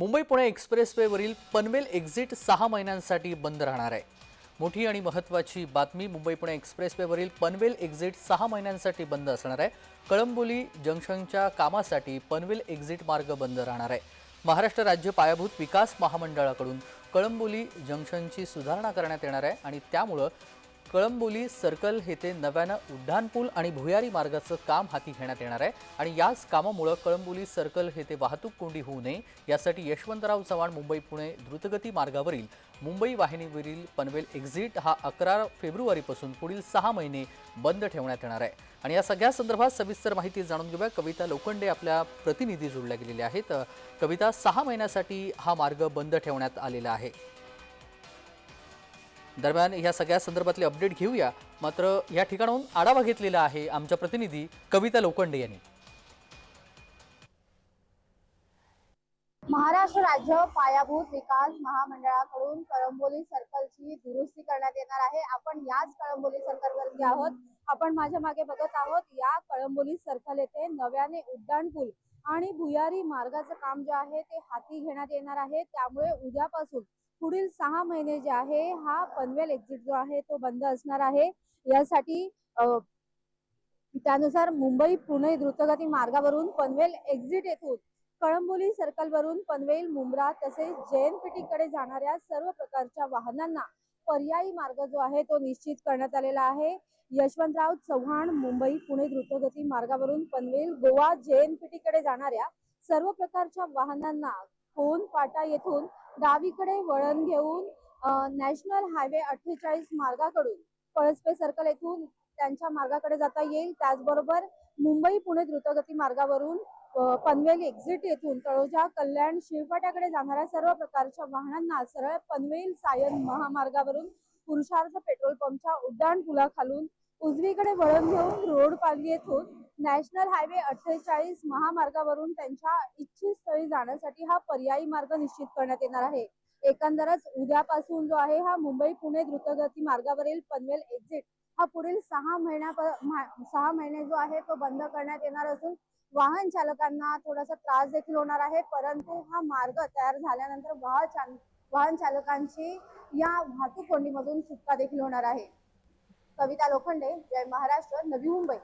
मुंबई पुणे एक्सप्रेसवेवरील पनवेल एक्झिट सहा महिन्यांसाठी बंद राहणार आहे. मोठी आणि महत्त्वाची बातमी मुंबई पुणे एक्सप्रेसवेवरील पनवेल एक्झिट सहा महिन्यांसाठी बंद असणार आहे. कळंबोली जंक्शनच्या कामासाठी पनवेल एक्झिट मार्ग बंद राहणार आहे. महाराष्ट्र राज्य पायाभूत विकास महामंडळाकडून कळंबोली जंक्शनची सुधारणा करण्यात येणार आहे आणि त्यामुळं कळंबोली सर्कल येथे नव्यानं उड्डाणपूल आणि भुयारी मार्गाचं काम हाती घेण्यात येणार आहे. आणि याच कामामुळं कळंबोली सर्कल येथे वाहतूक कोंडी होऊ नये. यासाठी यशवंतराव चव्हाण मुंबई पुणे द्रुतगती मार्गावरील मुंबई वाहिनीवरील पनवेल एक्झिट हा अकरा फेब्रुवारीपासून पुढील सहा महिने बंद ठेवण्यात येणार आहे. आणि या सगळ्या संदर्भात सविस्तर माहिती जाणून घेऊया. कविता लोखंडे आपल्या प्रतिनिधी जोडल्या गेलेल्या आहेत. कविता सहा महिन्यासाठी हा मार्ग बंद ठेवण्यात आलेला आहे. दरम्यान या सगळ्या संदर्भातले अपडेट घेऊया. मात्र या ठिकाणाहून आढावा घेतलेला आहे आमच्या प्रतिनिधी कविता लोखंडे यांनी. महाराष्ट्र राज्य पायाभूत विकास महामंडळाकडून कळंबोली सर्कलची दुरुस्ती करण्यात येणार आहे. आपण याच कळंबोली सर्कल वरती आहोत. आपण माझ्या मागे बघत आहोत या कळंबोली सर्कल येथे नव्याने उड्डाणपूल आणि भुयारी मार्गाचं काम जे आहे ते हाती घेण्यात येणार आहे. त्यामुळे उद्यापासून पुढील सहा महिने जे आहे हा पनवेल एक्झिट जो आहे तो बंद असणार आहे. यासाठी त्यानुसार मुंबई पुणे द्रुतगती मार्गावरून पनवेल एक्झिट येथून कळंबोली सर्कल वरून पनवेल मुंब्रा तसेच JNPT कडे जाणाऱ्या सर्व प्रकारच्या वाहनांना पर्यायी मार्ग जो आहे तो निश्चित करण्यात आलेला आहे. यशवंतराव चव्हाण मुंबई पुणे द्रुतगती मार्गावरून पनवेल गोवा JNPT कडे जाणाऱ्या सर्व प्रकारच्या वाहनांना कोण पाटा येथून डावीकडे वळण घेऊन नॅशनल हायवे अठ्ठेचाळीस मार्गाकडून पळसपे सर्कल येथून त्यांच्या मार्गाकडे जाता येईल. त्याचबरोबर मुंबई पुणे द्रुतगती मार्गावरून पनवेल एक्झिट येथून तळोजा कल्याण शिरफाट्याकडे जाणाऱ्या सर्व प्रकारच्या वाहनांना सरळ पनवेल सायन महामार्गावरून पुरुषार्थ पेट्रोल पंपच्या उड्डाण पुलाखालून उजवीकडे वळण घेऊन रोड पालवी येथून नॅशनल हायवे अठ्ठेचाळीस महामार्गावरून त्यांच्या इच्छित स्थळी जाण्यासाठी हा पर्यायी मार्ग निश्चित करण्यात येणार आहे. एकंदरच उद्यापासून जो आहे हा मुंबई पुणे द्रुतगती मार्गावरील पनवेल एक्झिट हा पुढील सहा महिन्या सहा महिने जो आहे तो बंद करण्यात येणार असून वाहन चालकांना थोडासा त्रास देखील होणार आहे परंतु हा मार्ग तयार झाल्यानंतर वाहन वाहन चालकांची या वाहतूक कोंडीमधून सुटका देखील होणार आहे. कविता लोखंडे जय महाराष्ट्र नवी मुंबई.